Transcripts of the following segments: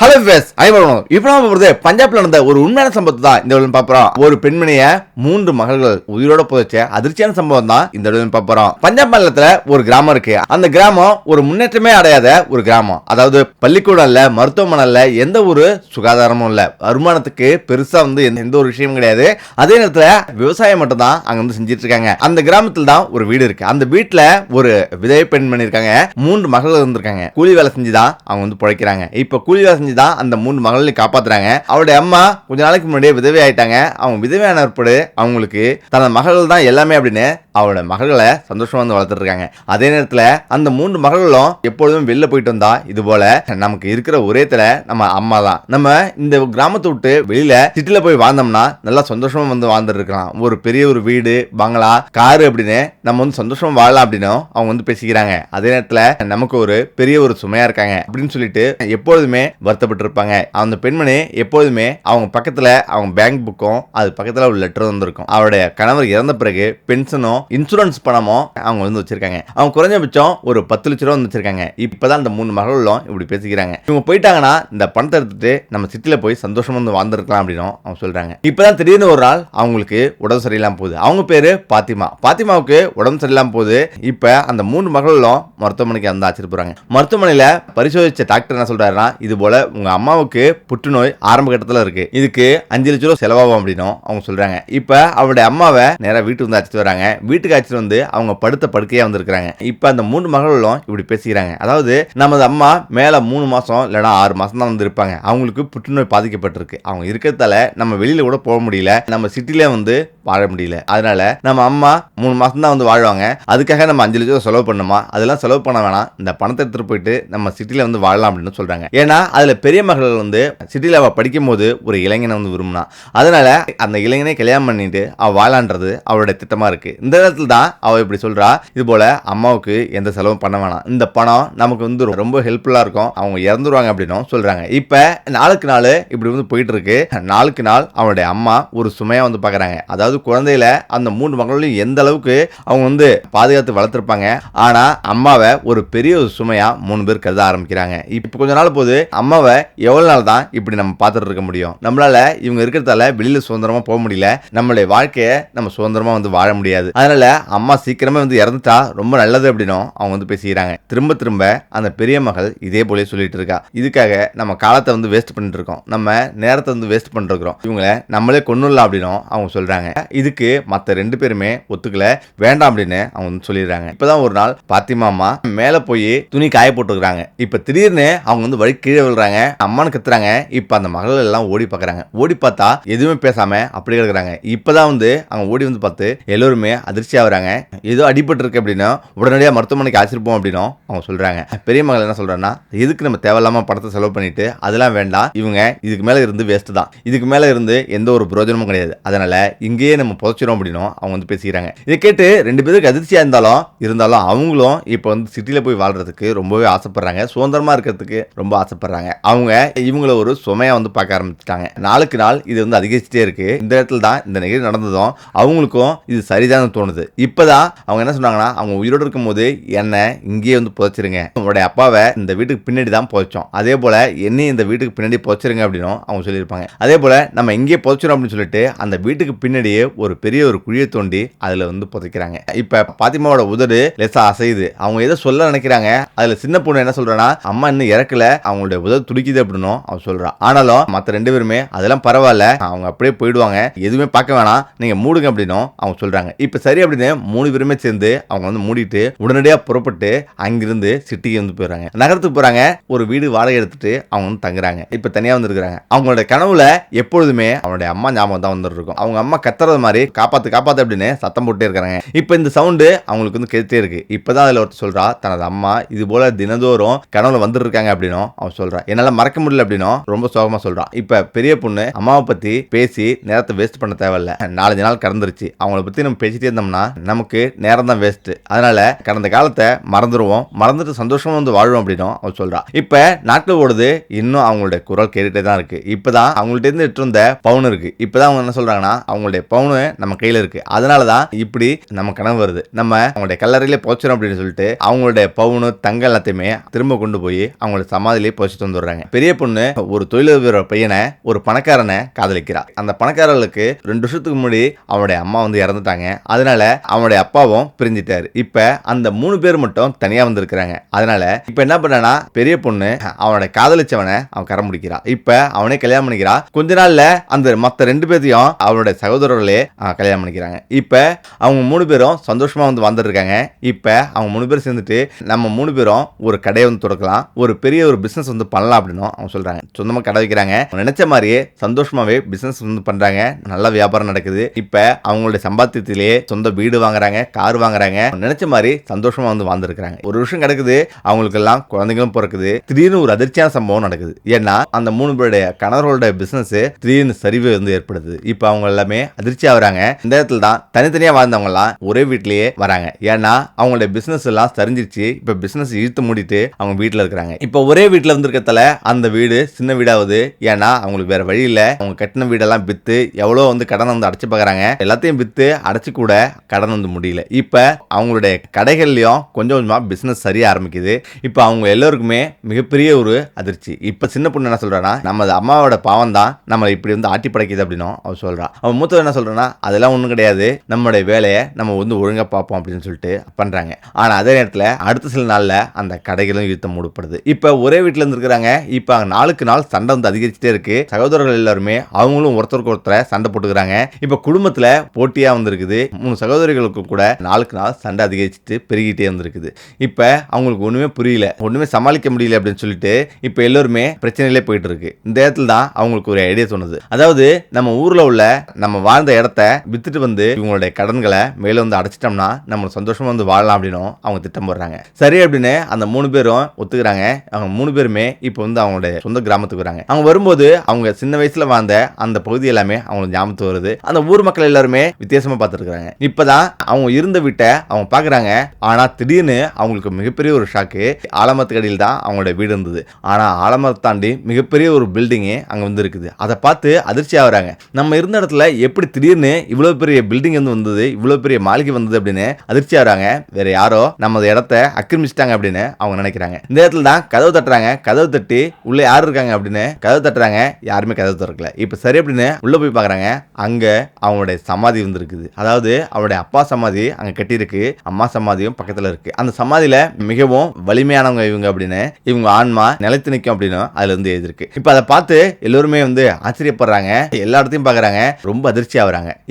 Hello face அனைவரும் இப்போ நம்ம போகிறது பஞ்சாப்ல நடந்த ஒரு உண்மையான சம்பவத்தை தான் இந்த வீடியோவில் பார்ப்போம் ஒரு பெண்மணிய மூன்று மகள்கள் உயிரோட புதைச்ச அதிர்ச்சியான சம்பவம் தான் இந்த வீடியோவில் பார்ப்போம் பஞ்சாப் மாநிலத்தில் ஒரு கிராமம் இருக்கு. அந்த கிராமம் ஒரு முன்னேற்றமே அடையாத ஒரு கிராமம். அதாவது பள்ளிக்கூடம் இல்ல மருத்துவமனை இல்ல எந்த ஒரு சுகாதாரமும் இல்ல. வருமானத்துக்கு பெருசா வந்து எந்த எந்த ஒரு விஷயமும் கிடையாது. அதே நேரத்தில் விவசாயம் மட்டும் தான் அங்க வந்து செஞ்சுட்டு இருக்காங்க. அந்த கிராமத்தில் தான் ஒரு வீடு இருக்கு. அந்த வீட்டில் ஒரு விதவை பெண்மணி இருக்காங்க. மூன்று மகள்கள் இருந்திருக்காங்க. கூலி வேலை செஞ்சு தான் அவங்க வந்து பிழைக்கிறாங்க. இப்போ கூலி செஞ்சு தான் அந்த மூணு மகளையும் காப்பாத்துறாங்க. அவருடைய அம்மா கொஞ்ச நாளைக்கு முன்னாடியே விதவை ஆயிட்டாங்க. அவங்க விதவையான பிற்பாடு அவங்களுக்கு தனது மகள் தான் எல்லாமே அப்படின்னு அவரோட மகள்களை சந்தோஷமா வந்து வளர்த்துருக்காங்க அதே நேரத்தில் அந்த மூன்று மகள்களும் எப்பொழுதும் வெளில போயிட்டு வந்தா இது போல நமக்கு இருக்கிற ஒரே தலை நம்ம அம்மா தான். நம்ம இந்த கிராமத்தை விட்டு வெளியில சிட்டில போய் வாழ்ந்தோம்னா நல்லா சந்தோஷமா வந்து வாழ்ந்துட்டு இருக்கலாம் ஒரு பெரிய ஒரு வீடு பங்களா காரு அப்படின்னு நம்ம வந்து சந்தோஷமா வாழலாம் அப்படின்னும் அவங்க வந்து பேசிக்கிறாங்க. அதே நேரத்தில் நமக்கு ஒரு பெரிய ஒரு சுமையா இருக்காங்க அப்படின்னு சொல்லிட்டு எப்பொழுதுமே வருத்தப்பட்டு இருப்பாங்க அந்த பெண்மணி எப்போதுமே அவங்க பக்கத்துல அவங்க பேங்க் புக்கும் அது பக்கத்துல ஒரு லெட்டர் வந்திருக்கும் அவருடைய கணவர் இறந்த பிறகு பென்ஷனும் இன்சூரன்ஸ் பணமும் அவங்க வந்து வச்சிருக்காங்க. அவங்க குறைஞ்சபட்சம் ஒரு பத்து லட்ச ரூபா வந்து வச்சிருக்காங்க. இப்பதான் இந்த மூணு மகளும் இப்படி பேசிக்கிறாங்க. இவங்க போயிட்டாங்கன்னா இந்த பணத்தை எடுத்துட்டு நம்ம சிட்டில போய் சந்தோஷமா வந்து வாழ்ந்துருக்கலாம் அப்படின்னு அவங்க சொல்றாங்க. இப்பதான் திடீர்னு ஒரு நாள் அவங்களுக்கு உடம்பு சரியில்லாம போகுது. அவங்க பேரு பாத்திமா. பாத்திமாவுக்கு உடம்பு சரியில்லாம போகுது. இப்ப அந்த மூணு மகளும் மருத்துவமனைக்கு வந்து அழைச்சிட்டு போறாங்க மருத்துவமனையில பரிசோதிச்ச டாக்டர் என்ன சொல்றாருன்னா இது போல உங்க அம்மாவுக்கு புற்றுநோய் ஆரம்ப கட்டத்தில் இருக்கு. இதுக்கு அஞ்சு லட்ச ரூபா செலவாகும் அப்படின்னும் அவங்க சொல்றாங்க. இப்ப அவருடைய அம்மாவை நேராக வீட்டுக்கு வந்து அழைச்சிட்டு வராங்க. வீட்டுக்கு அழைச்சிட்டு வந்து அவங்க படுத்த படுக்கையா வந்திருக்கிறாங்க. இப்ப அந்த மூணு மகளும் இப்படி பேசிக்கிறாங்க. அதாவது நமது அம்மா மேல மூணு மாசம் இல்லைன்னா ஆறு மாசம் தான் வந்து இருப்பாங்க அவங்களுக்கு புற்றுநோய் பாதிக்கப்பட்டிருக்கு. அவங்க இருக்கிறதால நம்ம வெளியில கூட போக முடியல. நம்ம சிட்டில வந்து வாழ முடியல. அதனால நம்ம அம்மா மூணு மாசம் தான் வந்து வாழ்வாங்க. அதுக்காக நம்ம அஞ்சு லட்சம் செலவு பண்ணுமா? அதெல்லாம் செலவு பண்ண வேணாம். இந்த பணத்தை எடுத்துட்டு போயிட்டு நம்ம சிட்டில வந்து வாழலாம் அப்படின்னு சொல்றாங்க. ஏன்னா அதுல பெரிய மகள் வந்து சிட்டில அவ படிக்கும் போது ஒரு இளைஞனை வந்து விரும்பினா. அதனால அந்த இளைஞனை கல்யாணம் பண்ணிட்டு அவ வாழான்றது அவளுடைய திட்டமா இருக்கு. இந்த இடத்துல தான் அவ இப்படி சொல்றா இது போல அம்மாவுக்கு எந்த செலவும் பண்ண வேணாம். இந்த பணம் நமக்கு வந்து ரொம்ப ஹெல்ப்ஃபுல்லா இருக்கும். அவங்க இறந்துருவாங்க அப்படின்னும் சொல்றாங்க. இப்ப நாளுக்கு நாள் இப்படி வந்து போயிட்டு இருக்கு. நாளுக்கு நாள் அவனுடைய அம்மா ஒரு சுமையா வந்து பாக்குறாங்க. அதாவது குழந்தையில அந்த மூன்று மகளையும் எந்த அளவுக்கு அவங்க வந்து பாதுகாத்து வளர்த்துருப்பாங்க? ஆனா அம்மாவை ஒரு பெரிய ஒரு சுமையா மூணு பேர் கருத ஆரம்பிக்கிறாங்க. இப்போ கொஞ்ச நாள் போது அம்மாவை எவ்வளவு நாள் தான் இப்படி நம்ம பார்த்துட்டு இருக்க முடியும்? நம்மளால இவங்க இருக்கிறதால வெளியில சுதந்திரமா போக முடியல. நம்மளுடைய வாழ்க்கையை நம்ம சுதந்திரமா வந்து வாழ முடியாது. அதனால அம்மா சீக்கிரமே வந்து இறந்துட்டா ரொம்ப நல்லது அப்படின்னும் அவங்க வந்து பேசிக்கிறாங்க. திரும்ப திரும்ப அந்த பெரிய மகள் இதே போலே சொல்லிட்டு இருக்கா. இதுக்காக நம்ம காலத்தை வந்து வேஸ்ட் பண்ணிட்டு இருக்கோம். நம்ம நேரத்தை வந்து வேஸ்ட் பண்ணிருக்கிறோம் இவங்களை இவங்கள நம்மளே கொண்டுலாம் அப்படின்னும் அவங்க சொல்றாங்க. இதுக்கு மற்ற ரெண்டு பேருமே ஒத்துக்கல. வேண்டாம் அப்படின்னு அவங்க வந்து சொல்லிடுறாங்க. இப்போதான் ஒரு நாள் பாத்திமா அம்மா மேலே போய் துணி காய போட்டுக்கிறாங்க இப்போ திடீர்னு அவங்க வந்து வழி கீழே விழுறாங்க. அம்மான்னு கத்துறாங்க. இப்போ அந்த மகள் எல்லாம் ஓடி பார்க்குறாங்க ஓடி பார்த்தா எதுவுமே பேசாம அப்படி கிடக்குறாங்க. இப்போதான் வந்து அவங்க ஓடி வந்து பார்த்து எல்லோருமே அதிர்ச்சி ஆகுறாங்க. ஏதோ அடிபட்டு இருக்கு அப்படின்னா உடனடியாக மருத்துவமனைக்கு அழைச்சிருப்போம் அப்படின்னும் அவங்க சொல்றாங்க. பெரிய மகள் என்ன சொல்றாங்கன்னா எதுக்கு நம்ம தேவையில்லாம படத்தை செலவு பண்ணிட்டு அதெல்லாம் வேண்டாம். இவங்க இதுக்கு மேலே இருந்து வேஸ்ட் தான். இதுக்கு மேலே இருந்து எந்த ஒரு பிரயோஜனமும் கிடையாது. அதனால இங்கேயே நம்ம புதைச்சிரும் அப்படின்னும் அவங்க வந்து பேசிக்கிறாங்க. இதை கேட்டு ரெண்டு பேருக்கு அதிர்ச்சியாக இருந்தாலும் இருந்தாலும் அவங்களும் இப்போ வந்து சிட்டியில் போய் வாழ்கிறதுக்கு ரொம்பவே ஆசைப்படுறாங்க. சுதந்திரமாக இருக்கிறதுக்கு ரொம்ப ஆசைப்படுறாங்க. அவங்க இவங்கள ஒரு சுமையாக வந்து பார்க்க ஆரம்பிச்சிட்டாங்க. நாளுக்கு நாள் இது வந்து அதிகரிச்சுட்டே இருக்கு. இந்த இடத்துல தான் இந்த நிகழ்ச்சி நடந்ததும் அவங்களுக்கும் இது சரிதான் தோணுது. இப்பதான் அவங்க என்ன சொன்னாங்கன்னா அவங்க உயிரோடு இருக்கும்போது என்னை இங்கேயே வந்து புதைச்சிருங்க. உங்களுடைய அப்பாவை இந்த வீட்டுக்கு பின்னாடி தான் புதைச்சோம். அதே போல் என்னையும் இந்த வீட்டுக்கு பின்னாடி புதைச்சிருங்க அப்படின்னும் அவங்க சொல்லியிருப்பாங்க. அதே போல் நம்ம இங்கேயே புதைச்சிரும் அப்படின்னு சொல்லிட்டு அந்த வீட்டுக்கு பின்னாடியே ஒரு பெரிய ஒரு குழியை தோண்டி அதில் வந்து புதைக்கிறாங்க. இப்போ பாத்திமாவோட உதடு லேசா அசையுது. அவங்க ஏதோ சொல்ல நினைக்கிறாங்க? அதுல சின்ன பொண்ணு என்ன சொல்றான்னா அம்மா இன்னும் இறக்கல. அவங்களுடைய உதடு துடிக்குது அப்படின்னும் அவன் சொல்கிறான் ஆனாலும் மத்த ரெண்டு பேருமே அதெல்லாம் பரவாயில்ல. அவங்க அப்படியே போயிடுவாங்க. எதுவுமே பார்க்க வேணாம். நீங்க மூடுங்க அப்படின்னும் அவங்க சொல்றாங்க. இப்ப சரி அப்படின்னு மூணு பேருமே சேர்ந்து அவங்க வந்து மூடிட்டு உடனடியா புறப்பட்டு அங்கிருந்து சிட்டிக்கு வந்து போயிடுறாங்க. நகரத்துக்கு போறாங்க. ஒரு வீடு வாடகை எடுத்துட்டு அவங்க வந்து தங்குறாங்க. இப்ப தனியாக வந்துருக்குறாங்க. அவங்களோட கனவுல எப்பொழுதுமே அவனுடைய அம்மா ஞாபகம் தான் வந்துருக்கும் அவங்க அம்மா கத்துறது மாதிரி காப்பாத்து காப்பாத்து அப்படின்னு சத்தம் போட்டே இருக்கிறாங்க. இப்ப இந்த சவுண்டு அவங்களுக்கு வந்து கேட்டுட்டே இருக்கு. இப்பதான் அதுல ஒருத்தர் சொல்றா தனது அம்மா இது போல தினந்தோறும் கனவுல வந்துட்டு இருக்காங்க அப்படின்னும் அவன் சொல்றான் என்னால மறக்க முடியல அப்படின்னும் ரொம்ப சோகமா சொல்றான் இப்ப பெரிய பொண்ணு அம்மாவை பத்தி பேசி நேரத்தை வேஸ்ட் பண்ண தேவையில்ல. நாலஞ்சு நாள் கடந்துருச்சு. அவங்கள பத்தி நம்ம பேசிட்டே இருந்தோம்னா நமக்கு நேரம் தான் வேஸ்ட் அதனால கடந்த காலத்தை மறந்துடுவோம் மறந்துட்டு சந்தோஷமா வந்து வாழ்வோம் அப்படின்னும் அவன் சொல்றான் இப்ப நாட்கள் ஓடுது. இன்னும் அவங்களுடைய குரல் கேட்டுட்டே தான் இருக்கு. இப்பதான் அவங்கள்ட்ட இருந்து எடுத்து வந்த பவுன் இருக்கு. இப்பதான் அவங்க என்ன சொல்றாங்கன்னா அவங்களுடைய பவுனு நம்ம கையில இருக்கு. அதனால தான் இப்படி நம்ம கனவு வருது. நம்ம அவங்களுடைய கல்லறையிலே போச்சிடும் அப்படின்னு சொல்லிட்டு அவங்களுடைய பவுனு தங்க எல்லாத்தையுமே திரும்ப கொண்டு போய் அவங்களோட சமாதியிலேயே போச்சு வந்துடுறாங்க. பெரிய பொண்ணு ஒரு தொழிலதிபர் பையனை ஒரு பணக்காரனை காதலிக்கிறார் அந்த பணக்காரர்களுக்கு ரெண்டு வருஷத்துக்கு முன்னாடி அவனுடைய அம்மா வந்து இறந்துட்டாங்க. அதனால அவனுடைய அப்பாவும் பிரிஞ்சிட்டாரு. இப்ப அந்த மூணு பேர் மட்டும் தனியா வந்திருக்கிறாங்க. அதனால இப்ப என்ன பண்ணனா பெரிய பொண்ணு அவனோட காதலிச்சவனை அவன் கரம் முடிக்கிறா இப்ப அவனே கல்யாணம் பண்ணிக்கிறா. கொஞ்ச நாள்ல அந்த மத்த ரெண்டு பேர்த்தையும் அவனுடைய சகோதரர்கள் அஹ், கல்யாணம் பண்ணிக்கிறாங்க. இப்போ அவங்க மூணு பேரும் சந்தோஷமா வந்து வந்துருக்காங்க இப்ப அவங்க மூணு பேரும் சேர்ந்துட்டு நம்ம மூணு பேரும் ஒரு கடையை வந்து தொடக்கலாம் ஒரு பெரிய ஒரு பிசினஸ் வந்து பண்ணலாம் அப்படின்னு அவங்க சொல்றாங்க. சொந்தமாக கடை வைக்கிறாங்க. நினச்ச மாதிரியே சந்தோஷமாவே பிசினஸ் வந்து பண்றாங்க. நல்ல வியாபாரம் நடக்குது. இப்போ அவங்களுடைய சம்பாத்தியத்திலேயே சொந்த வீடு வாங்குறாங்க கார் வாங்குறாங்க. நினச்ச மாதிரி சந்தோஷமாக வந்து வாழ்ந்துருக்காங்க ஒரு விஷயம் கிடக்குது அவங்களுக்கு எல்லாம் குழந்தைங்களும் பிறக்குது. திடீர்னு ஒரு அதிர்ச்சியான சம்பவம் நடக்குது. ஏன்னா அந்த மூணு பேருடைய கணவர்களுடைய பிஸ்னஸ் திடீர்னு சரிவு வந்து ஏற்படுது. இப்போ அவங்க எல்லாமே அதிர்ச்சி ஆகுறாங்க இந்த இடத்துல தான் தனித்தனியா வாழ்ந்தவங்க எல்லாம் ஒரே வீட்லயே வராங்க. ஏன்னா அவங்களோட பிசினஸ் எல்லாம் சரிஞ்சிருச்சு. இப்ப பிசினஸ் இழுத்து மூடிட்டு அவங்க வீட்டில் இருக்கிறாங்க. இப்ப ஒரே வீட்டில் இருந்திருக்கத்தால அந்த வீடு சின்ன வீடாகுது. ஏன்னா அவங்களுக்கு வேற வழி இல்ல. அவங்க கட்டின வீடெல்லாம் வித்து எவ்வளவு வந்து கடன் வந்து அடைச்சு பார்க்குறாங்க எல்லாத்தையும் வித்து அடைச்சு கூட கடன் வந்து முடியல. இப்ப அவங்களுடைய கடைகள்லயும் கொஞ்சம் கொஞ்சமா பிசினஸ் சரியா ஆரம்பிக்குது. இப்ப அவங்க எல்லோருக்குமே மிகப்பெரிய ஒரு அதிர்ச்சி. இப்ப சின்ன பொண்ணு என்ன சொல்றானா நம்ம அம்மாவோட பாவம் தான் நம்ம இப்படி வந்து ஆட்டி படைக்குது அப்படின்னும் அவன் சொல்றான் அவன் மூத்த என்ன சொல்கிறேன்னா அதெல்லாம் ஒன்றும் கிடையாது. நம்மளுடைய வேலையை நம்ம வந்து ஒழுங்காக பார்ப்போம் அப்படின்னு சொல்லிட்டு பண்ணுறாங்க ஆனால் அதே நேரத்தில் அடுத்த சில நாளில் அந்த கடைகளும் யுத்தம் மூடப்படுது. இப்போ ஒரே வீட்டில் இருந்துருக்குறாங்க. இப்போ நாளுக்கு நாள் சண்டை வந்து அதிகரிச்சுட்டே இருக்கு. சகோதரர்கள் எல்லாருமே அவங்களும் ஒருத்தருக்கு ஒருத்தரை சண்டை போட்டுக்கிறாங்க. இப்போ குடும்பத்தில் போட்டியாக வந்திருக்குது. மூணு சகோதரிகளுக்கும் கூட நாளுக்கு நாள் சண்டை அதிகரிச்சுட்டு பெருகிட்டே வந்திருக்குது. இப்போ அவங்களுக்கு ஒன்றுமே புரியல. ஒன்றுமே சமாளிக்க முடியல அப்படின்னு சொல்லிட்டு இப்போ எல்லாருமே பிரச்சனையிலே போயிட்டு இருக்கு. இந்த இடத்துல தான் அவங்களுக்கு ஒரு ஐடியா சொன்னது அதாவது நம்ம ஊரில் உள்ள நம்ம வாழ்ந்த இடத்த வித்துட்டு வந்து இவங்களுடைய கடன்களை மேல வந்து அடைச்சிட்டோம்னா நம்ம சந்தோஷமா வந்து வாழலாம் அப்படின்னும் அவங்க திட்டம் போடுறாங்க. சரி அப்படின்னு அந்த மூணு பேரும் ஒத்துக்கிறாங்க. அவங்க மூணு பேருமே இப்போ வந்து அவங்களுடைய சொந்த கிராமத்துக்கு வராங்க. அவங்க வரும்போது அவங்க சின்ன வயசுல வாழ்ந்த அந்த பகுதி எல்லாமே அவங்களுக்கு ஞாபகத்து வருது. அந்த ஊர் மக்கள் எல்லாருமே வித்தியாசமா பார்த்துருக்காங்க இப்பதான் அவங்க இருந்த வீட்டை அவங்க பாக்குறாங்க ஆனா திடீர்னு அவங்களுக்கு மிகப்பெரிய ஒரு ஷாக்கு ஆலமரத்துக்கு அடியில் தான் அவங்களுடைய வீடு இருந்தது. ஆனா ஆலமரத்தை தாண்டி மிகப்பெரிய ஒரு பில்டிங்கு அங்க வந்து இருக்குது. அதை பார்த்து அதிர்ச்சி ஆகுறாங்க. நம்ம இருந்த இடத்துல எப்படி திடீர்னு இவ்வளோ பெரிய பில்டிங் வந்து வந்தது இவ்வளோ பெரிய மாளிகை வந்தது அப்படின்னு அதிர்ச்சி ஆகிறாங்க. வேற யாரோ நம்ம இடத்த ஆக்கிரமிச்சிட்டாங்க அப்படின்னு அவங்க நினைக்கிறாங்க. இந்த இடத்துல தான் கதவு தட்டுறாங்க. கதவு தட்டி உள்ள யார் இருக்காங்க அப்படின்னு கதவு தட்டுறாங்க. யாருமே கதவு திறக்கல. இப்போ சரி அப்படின்னு உள்ள போய் பார்க்குறாங்க அங்கே அவங்களுடைய சமாதி வந்துருக்குது. அதாவது அவருடைய அப்பா சமாதி அங்கே கட்டியிருக்கு. அம்மா சமாதியும் பக்கத்தில் இருக்கு. அந்த சமாதியில மிகவும் வலிமையானவங்க இவங்க அப்படின்னு இவங்க ஆன்மா நிலைத்து நிற்கும் அப்படின்னு அதுல இருந்து எழுதிருக்கு இப்போ அதை பார்த்து எல்லோருமே வந்து ஆச்சரியப்படுறாங்க. எல்லா இடத்தையும் பார்க்குறாங்க ரொம்ப அதிர்ச்சி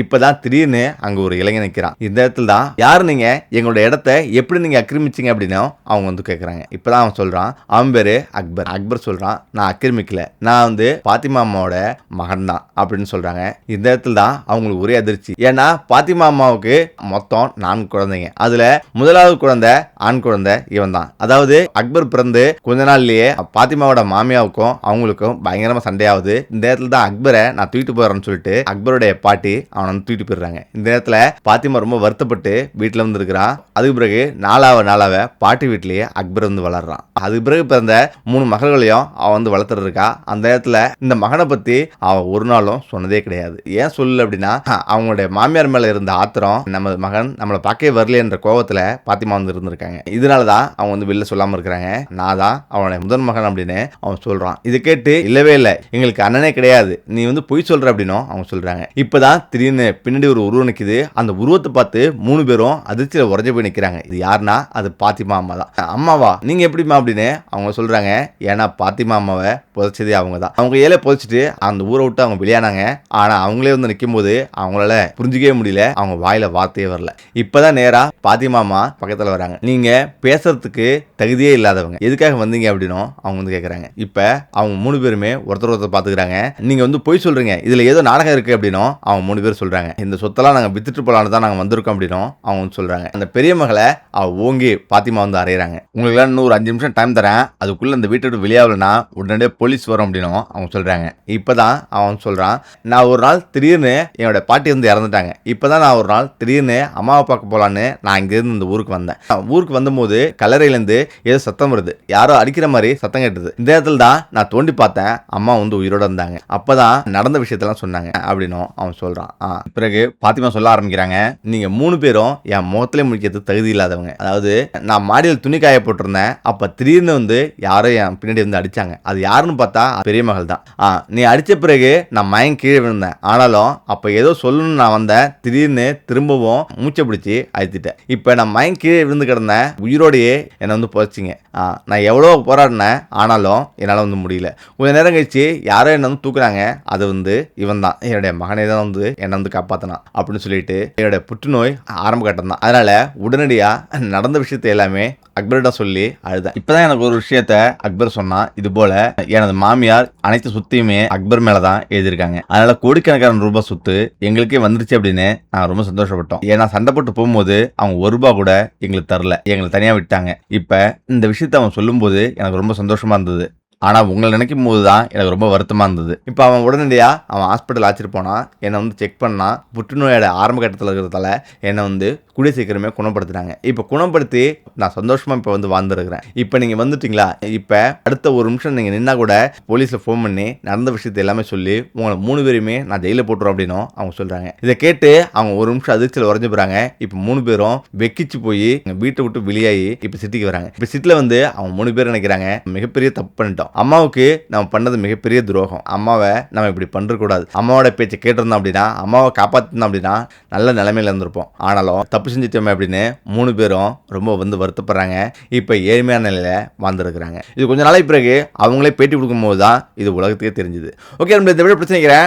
இப்பதான் திடீர்னு அங்க ஒரு இளைஞன் நிற்கிறான் இந்த இடத்துல தான் யார் நீங்க? எங்களோட இடத்த எப்படி நீங்க ஆக்கிரமிச்சீங்க அப்படின்னா அவங்க வந்து கேட்குறாங்க இப்பதான் அவன் சொல்றான் அவன் பேரு அக்பர். அக்பர் சொல்றான் நான் ஆக்கிரமிக்கல நான் வந்து பாத்திமாமாவோட மகன் தான். அப்படின்னு சொல்றாங்க. இந்த இடத்துல தான் அவங்களுக்கு ஒரே அதிர்ச்சி. ஏன்னா பாத்திமா அம்மாவுக்கு மொத்தம் நான்கு குழந்தைங்க. அதுல முதலாவது குழந்தை ஆண் குழந்தை இவன் தான். அதாவது அக்பர் பிறந்து கொஞ்ச நாள்லயே பாத்திமாவோட மாமியாவுக்கும் அவங்களுக்கும் பயங்கரமா சண்டையாகுது. இந்த இடத்துல தான் அக்பரை நான் தூக்கிட்டு போறேன்னு சொல்லிட்டு அக்பருடைய பாட்டி அவனை வந்து தூக்கிட்டு போயிடுறாங்க. இந்த நேரத்தில் பாத்திமா ரொம்ப வருத்தப்பட்டு வீட்டில் வந்து இருக்கிறான் அதுக்கு பிறகு நாலாவ நாளாவ பாட்டி வீட்லயே அக்பர் வந்து வளர்றான். அதுக்கு பிறகு பிறந்த மூணு மகள்களையும் அவன் வந்து வளர்த்துட்டு இருக்கா அந்த நேரத்தில் இந்த மகனை பற்றி அவன் ஒரு நாளும் சொன்னதே கிடையாது. ஏன் சொல்லல அப்படின்னா அவங்களுடைய மாமியார் மேலே இருந்த ஆத்திரம் நம்ம மகன் நம்மளை பார்க்கவே வரலன்ற கோபத்தில் பாத்திமா வந்து இருந்திருக்காங்க. இதனால தான் அவன் வந்து வெளில சொல்லாமல் இருக்கிறாங்க. நான் தான் அவனுடைய முதன் மகன் அப்படின்னு அவன் சொல்கிறான் இது கேட்டு இல்லவே இல்லை. எங்களுக்கு அண்ணனே கிடையாது. நீ வந்து பொய் சொல்கிற அப்படின்னும் அவங்க சொல்கிறாங்க இப்போ தான் திடீர்னு பின்னாடி ஒரு உருவம் நிற்கிது அந்த உருவத்தை பார்த்து மூணு பேரும் அதிர்ச்சியில் உறைஞ்சு போய் நிற்கிறாங்க இது யாருன்னா? அது பாத்திமா அம்மா தான். அம்மாவா? நீங்கள் எப்படிமா அப்படின்னு அவங்க சொல்கிறாங்க ஏன்னா பாத்திமா அம்மாவை புதைச்சதே அவங்க தான். அவங்க ஏழை புதைச்சிட்டு அந்த ஊரை விட்டு அவங்க வெளியானாங்க. ஆனால் அவங்களே வந்து நிற்கும் போது அவங்களால புரிஞ்சுக்கவே முடியல. அவங்க வாயில வார்த்தையே வரல. இப்பதான் நேராக பாத்திமா அம்மா பக்கத்தில் வராங்க. நீங்கள் பேசுறதுக்கு தகுதியே இல்லாதவங்க. எதுக்காக வந்தீங்க அப்படின்னும் அவங்க வந்து கேட்குறாங்க இப்போ அவங்க மூணு பேருமே ஒருத்தர் ஒருத்தர் பார்த்துக்கிறாங்க. நீங்கள் வந்து பொய் சொல்கிறீங்க இதில் ஏதோ நாடகம் இருக்குது அப்படின்னும் அவங்க மூணு பேர் சொல்கிறாங்க இந்த சொத்தெல்லாம் நாங்கள் வித்துட்டு போலான்னு தான் நாங்கள் வந்திருக்கோம் அப்படின்னும் அவங்க சொல்கிறாங்க அந்த பெரிய மகளை அவள் ஓங்கி பாத்திமா வந்து அறையிறாங்க. உங்களுக்குலாம் இன்னும் ஒரு அஞ்சு நிமிஷம் டைம் தரேன். அதுக்குள்ளே இந்த வீட்டை விட்டு வெளியாகலன்னா உடனடியே போலீஸ் வரும் அப்படின்னும் அவங்க சொல்கிறாங்க இப்போ தான் அவன் சொல்கிறான் நான் ஒரு நாள் திடீர்னு என்னோட பாட்டி வந்து இறந்துட்டாங்க. இப்போ தான் நான் ஒரு நாள் திடீர்னு அம்மாவை பார்க்க போகலான்னு நான் இங்கேருந்து இந்த ஊருக்கு வந்தேன். ஊருக்கு வந்தபோது கல்லறையிலேருந்து ஏதோ சத்தம் வருது. யாரோ அடிக்கிற மாதிரி சத்தம் கேட்டது. இந்த இடத்துல தான் நான் தோண்டி பார்த்தேன். அம்மா வந்து உயிரோட இருந்தாங்க. அப்போ தான் நடந்த விஷயத்தெல்லாம் சொன்னாங்க. அப்படின்னும் அவன் சொல்கிறான் சொல்றான். ஆ, பிறகு பாத்திமா சொல்ல ஆரம்பிக்கிறாங்க நீங்க மூணு பேரும் என் முகத்திலே முடிக்கிறது தகுதி இல்லாதவங்க. அதாவது நான் மாடியில் துணி காய போட்டிருந்தேன் அப்ப திடீர்னு வந்து யாரோ என் பின்னாடி வந்து அடிச்சாங்க. அது யாருன்னு பார்த்தா பெரிய மகள் தான். ஆ நீ அடிச்ச பிறகு நான் மயம் கீழே விழுந்தேன். ஆனாலும் அப்ப ஏதோ சொல்லணும்னு நான் வந்தேன். திடீர்னு திரும்பவும் மூச்சை பிடிச்சி அழுத்திட்டேன். இப்ப நான் மயம் கீழே விழுந்து கிடந்தேன் உயிரோடையே என்னை வந்து புதைச்சிங்க. ஆ நான் எவ்வளோ போராடினேன் ஆனாலும் என்னால் வந்து முடியல. கொஞ்ச நேரம் கழிச்சு யாரோ என்னை வந்து தூக்குறாங்க அது வந்து இவன் தான். என்னுடைய மகனை தான் வந்து என்னை வந்து காப்பாற்றினான் அப்படின்னு சொல்லிட்டு என்னோட புற்றுநோய் ஆரம்ப கட்டம் தான். அதனால உடனடியாக நடந்த விஷயத்தை எல்லாமே அக்பர்கிட்ட சொல்லி அழுதேன். இப்போதான் எனக்கு ஒரு விஷயத்த அக்பர் சொன்னா இது போல எனது மாமியார் அனைத்து சொத்தையுமே அக்பர் மேல தான் எழுதியிருக்காங்க. அதனால கோடிக்கணக்கான ரூபாய் சொத்து எங்களுக்கே வந்துருச்சு அப்படின்னு நான் ரொம்ப சந்தோஷப்பட்டோம். ஏன்னா சண்டை போட்டு போகும்போது அவங்க ஒரு ரூபா கூட எங்களுக்கு தரல. எங்களை தனியாக விட்டாங்க. இப்போ இந்த விஷயத்த அவன் சொல்லும்போது எனக்கு ரொம்ப சந்தோஷமா இருந்தது. ஆனால் உங்களை நினைக்கும் போது தான் எனக்கு ரொம்ப வருத்தமாக இருந்தது. இப்போ அவன் உடனடியாக அவன் ஹாஸ்பிட்டல் அழைச்சிட்டு போனான். என்னை வந்து செக் பண்ணால் புற்றுநோயோட ஆரம்ப கட்டத்தில் இருக்கிறதால என்னை வந்து கூடிய சீக்கிரமே குணப்படுத்தினாங்க. இப்போ குணப்படுத்தி நான் சந்தோஷமாக இப்போ வந்து வாழ்ந்துருக்கிறேன். இப்போ நீங்கள் வந்துட்டீங்களா? இப்போ அடுத்த ஒரு நிமிஷம் நீங்கள் நின்னா கூட போலீஸில் ஃபோன் பண்ணி நடந்த விஷயத்தை எல்லாமே சொல்லி உங்களை மூணு பேருமே நான் ஜெயிலில் போட்டுரும் அப்படின்னும் அவங்க சொல்கிறாங்க இதை கேட்டு அவங்க ஒரு நிமிஷம் அதிர்ச்சியில் உறைஞ்சு போகிறாங்க இப்போ மூணு பேரும் வெக்கிச்சு போய் வீட்டை விட்டு வெளியாகி இப்போ சிட்டிக்கு வராங்க. இப்போ சிட்டியில் வந்து அவங்க மூணு பேர் நினைக்கிறாங்க. மிகப்பெரிய தப்பு பண்ணிட்டோம். அம்மாவுக்கு நம்ம பண்ணது மிகப்பெரிய துரோகம். அம்மாவை நம்ம இப்படி பண்ணக்கூடாது அம்மாவோட பேச்சை கேட்டிருந்தோம் அப்படின்னா அம்மாவை காப்பாற்றினோம் அப்படின்னா நல்ல நிலைமையில இருந்திருப்போம். ஆனாலும் தப்பு செஞ்சுட்டோமே அப்படின்னு மூணு பேரும் ரொம்ப வந்து வருத்தப்படுறாங்க. இப்போ ஏழ்மையான நிலையில வாழ்ந்துருக்குறாங்க. இது கொஞ்ச நாளைக்கு பிறகு அவங்களே பேட்டி கொடுக்கும்போது தான் இது உலகத்துக்கே தெரிஞ்சுது. ஓகே நம்ம இந்த விட பிரச்சனைக்கிறேன்